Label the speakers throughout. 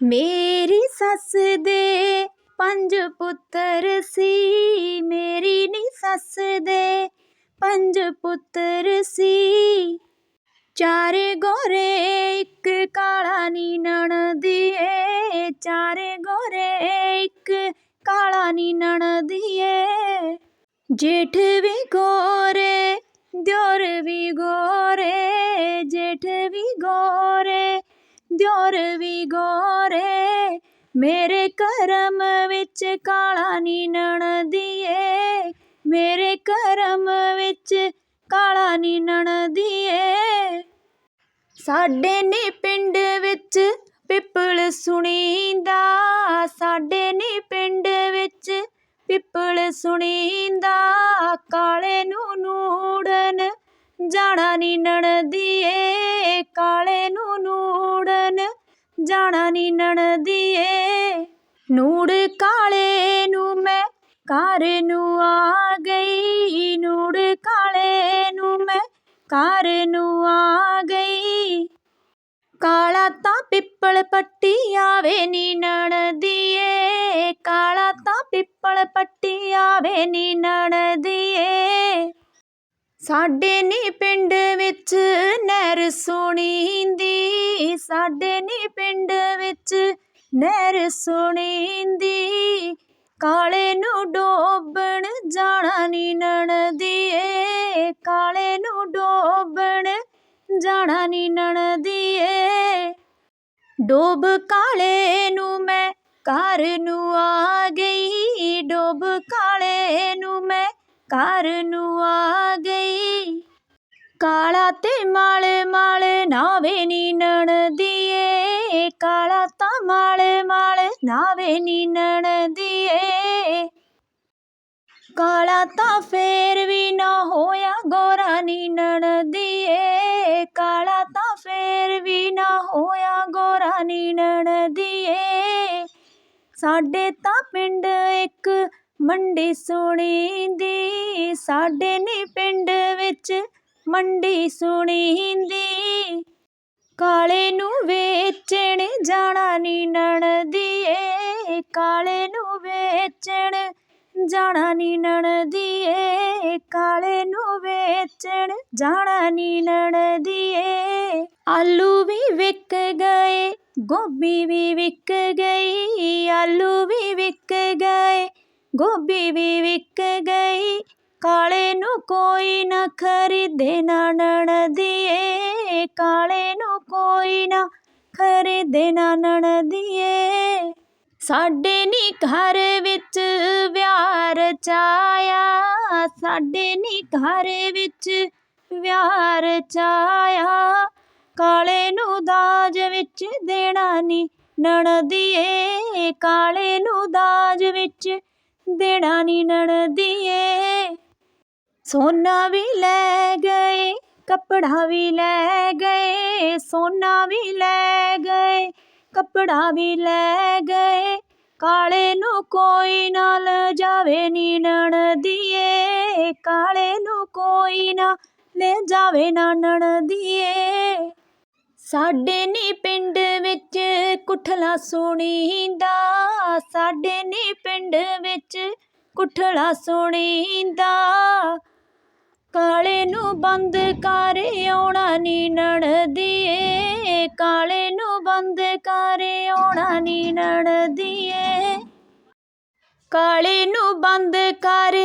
Speaker 1: ਮੇਰੀ ਸੱਸ ਦੇ ਪੰਜ ਪੁੱਤਰ ਸੀ, ਮੇਰੀ ਨੀ ਸੱਸ ਦੇ ਪੰਜ ਪੁੱਤਰ ਸੀ। ਚਾਰੇ ਗੋਰੇ ਇੱਕ ਕਾਲਾ ਨੀ ਨਣਦੀਏ ਚਾਰੇ ਗੋਰੇ ਇੱਕ ਕਾਲਾ ਨੀ ਨਣਦੀਏ ਜੇਠ ਵੀ ਗੋਰੇ, ਦਿਓਰ ਵੀ ਗੋਰੇ, ਜੇਠ ਵੀ ਗੋਰੇ ਦਿਓਰ ਵੀ ਗੋਰੇ, ਮੇਰੇ ਕਰਮ ਵਿੱਚ ਕਾਲਾ ਨੀ ਨਣਦੀਏ ਮੇਰੇ ਕਰਮ ਵਿੱਚ ਕਾਲਾ ਨੀ ਨਣਦੀਏ ਸਾਡੇ ਨੀ ਪਿੰਡ ਵਿੱਚ ਪਿੱਪਲ ਸੁਣੀਂਦਾ, ਸਾਡੇ ਨੀ ਪਿੰਡ ਵਿੱਚ ਪਿੱਪਲ ਸੁਣੀਂਦਾ, ਕਾਲੇ ਨੂੰ ਨੂੜਨ ਜਾਣਾ ਨੀ ਨਣਦੀਏ ਕਾਲੇ ਜਾਣਾ ਨੀ ਨਣਦੀਏ। ਨੂੜ ਕਾਲੇ ਨੂੰ ਮੈਂ ਘਰ ਨੂੰ ਆ ਗਈ। ਨੂੜ ਕਾਲੇ ਨੂੰ ਮੈਂ ਘਰ ਨੂੰ ਆ ਗਈ। ਕਾਲਾ ਤਾਂ ਪਿੱਪਲ ਪੱਟੀ ਆਵੇ ਨੀ ਨਣਦੀਏ। ਕਾਲਾ ਤਾਂ ਪਿੱਪਲ ਪੱਟੀ ਆਵੇ ਨੀ ਨਣਦੀਏ। ਸਾਡੇ ਨੀ ਪਿੰਡ ਵਿੱਚ ਨਹਿਰ ਸੁਣੀਂਦੀ, ਸਾਡੇ ਨੀ ਪਿੰਡ ਵਿੱਚ ਨਹਿਰ ਸੁਣੀਂਦੀ। ਕਾਲੇ ਨੂੰ ਡੋਬਣ ਜਾਣਾ ਨੀ ਨਣਦੀਏ, ਕਾਲੇ ਨੂੰ ਡੋਬਣ ਜਾਣਾ ਨੀ ਨਣਦੀਏ। ਡੋਬ ਕਾਲੇ ਨੂੰ ਮੈਂ ਘਰ ਨੂੰ ਆ ਗਈ, ਡੋਬ ਕਾਲੇ ਨੂੰ ਮੈਂ ਘਰ ਨੂੰ ਆ ਕਾਲਾ ਤੇ ਮਾਲੇ, ਮਾਲ ਨਾਵੇ ਨੀ ਨਣਦੀਏ ਕਾਲਾ ਤਾਂ ਮਾਲੇ, ਮਾਲ ਨਾਵੇ ਨੀ ਨਣਦੀਏ ਕਾਲਾ ਤਾਂ ਫੇਰ ਵੀ ਨਾ ਹੋਇਆ ਗੋਰਾ ਨੀ ਨਣਦੀਏ ਕਾਲਾ ਤਾਂ ਫੇਰ ਵੀ ਨਾ ਹੋਇਆ ਗੋਰਾ ਨੀ ਨਣਦੀਏ ਸਾਡੇ ਤਾਂ ਪਿੰਡ ਇੱਕ ਮੰਡੀ ਸੁਣੀਂਦੀ ਸਾਡੇ ਨੀ ਪਿੰਡ ਵਿੱਚ ਮੰਡੀ ਸੁਣੀਂਦੀ। ਕਾਲੇ ਨੂੰ ਵੇਚਣ ਜਾਣਾ ਨੀ ਨਣਦੀਏ। ਕਾਲੇ ਨੂੰ ਵੇਚਣ ਜਾਣਾ ਨੀ ਨਣਦੀਏ। ਕਾਲੇ ਨੂੰ ਵੇਚਣ ਜਾਣਾ ਨੀ ਨਣਦੀਏ। ਆਲੂ ਵੀ ਵਿਕ ਗਏ, ਗੋਭੀ ਵੀ ਵਿਕ ਗਈ। ਆਲੂ ਵੀ ਵਿਕ ਗਏ, ਗੋਭੀ ਵੀ ਵਿਕ ਗਈ। ਕਾਲੇ ਨੂੰ ਕੋਈ ਨਾ ਖਰੀਦੇ ਨਾ ਨਣਦੀਏ ਕਾਲੇ ਨੂੰ ਕੋਈ ਨਾ ਖਰੀਦੇ ਨਾ ਨਣਦੀਏ ਸਾਡੇ ਨੀ ਘਰ ਵਿੱਚ ਵਿਆਹ ਰਚਾਇਆ ਸਾਡੇ ਨੀ ਘਰ ਵਿੱਚ ਵਿਆਹ ਰਚਾਇਆ ਕਾਲੇ ਨੂੰ ਦਾਜ ਵਿੱਚ ਦੇਣਾ ਨੀ ਨਣਦੀਏ ਕਾਲੇ ਨੂੰ ਦਾਜ ਵਿੱਚ ਦੇਣਾ ਨੀ ਨਣਦੀਏ ਸੋਨਾ ਵੀ ਲੈ ਗਏ, ਕੱਪੜਾ ਵੀ ਲੈ ਗਏ, ਸੋਨਾ ਵੀ ਲੈ ਗਏ, ਕੱਪੜਾ ਵੀ ਲੈ ਗਏ। ਕਾਲੇ ਨੂੰ ਕੋਈ ਨਾ ਲੈ ਜਾਵੇ ਨੀ ਨਣਦੀਏ ਕਾਲੇ ਨੂੰ ਕੋਈ ਨਾ ਲੈ ਜਾਵੇ ਨਾ ਨਣਦੀਏ ਸਾਡੇ ਨੀ ਪਿੰਡ ਵਿੱਚ ਕੁਠਲਾ ਸੁਣੀਂਦਾ, ਸਾਡੇ ਨੀ ਪਿੰਡ ਵਿੱਚ ਕੁਠਲਾ ਸੁਣੀਂਦਾ। ਨੂੰ ਬੰਦ ਕਰ ਆਉਣਾ ਨੀ ਨਣਦੀਏ। ਕਾਲੇ ਨੂੰ ਬੰਦ ਕਰ ਆਉਣਾ ਨੀ ਨਣਦੀਏ। ਕਾਲੇ ਨੂੰ ਬੰਦ ਕਰ,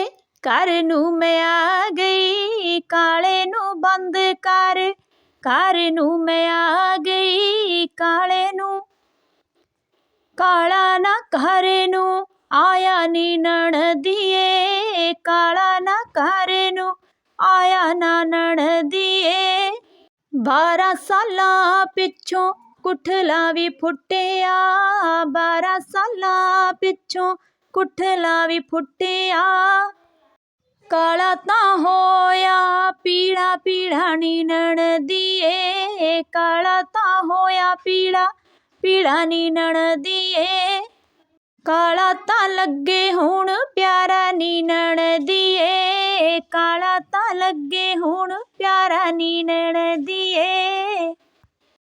Speaker 1: ਘਰ ਨੂੰ ਮੈਂ ਆ ਗਈ। ਕਾਲੇ ਨੂੰ ਬੰਦ ਕਰ, ਘਰ ਨੂੰ ਮੈਂ ਆ ਗਈ। ਕਾਲੇ ਨੂੰ ਕਾਲਾ ਨਾ ਘਰ ਨੂੰ ਆਇਆ ਨੀ ਨਣਦੀਏ। ਕਾਲਾ ਨਾ ਘਰ ਨੂੰ ਆਇਆ ਨਾ ਨਣਦੀਏ ਬਾਰਾਂ ਸਾਲਾਂ ਪਿੱਛੋਂ ਕੁਠਲਾ ਵੀ ਫੁੱਟਿਆ। ਬਾਰਾਂ ਸਾਲਾਂ ਪਿੱਛੋਂ ਕੁਠਲਾ ਵੀ ਫੁੱਟਿਆ। ਕਾਲਾ ਤਾਂ ਹੋਇਆ ਪੀੜਾ ਪੀੜਾ ਨੀ ਨਣਦੀਏ ਕਾਲਾ ਤਾਂ ਹੋਇਆ ਪੀੜਾ ਪੀੜਾ ਨੀ ਨਣਦੀਏ ਕਾਲਾ ਤਾਂ ਲੱਗੇ ਹੁਣ ਤਾਂ ਲੱਗੇ ਹੁਣ ਪਿਆਰਾ ਨੀ ਨਣਦੀਏ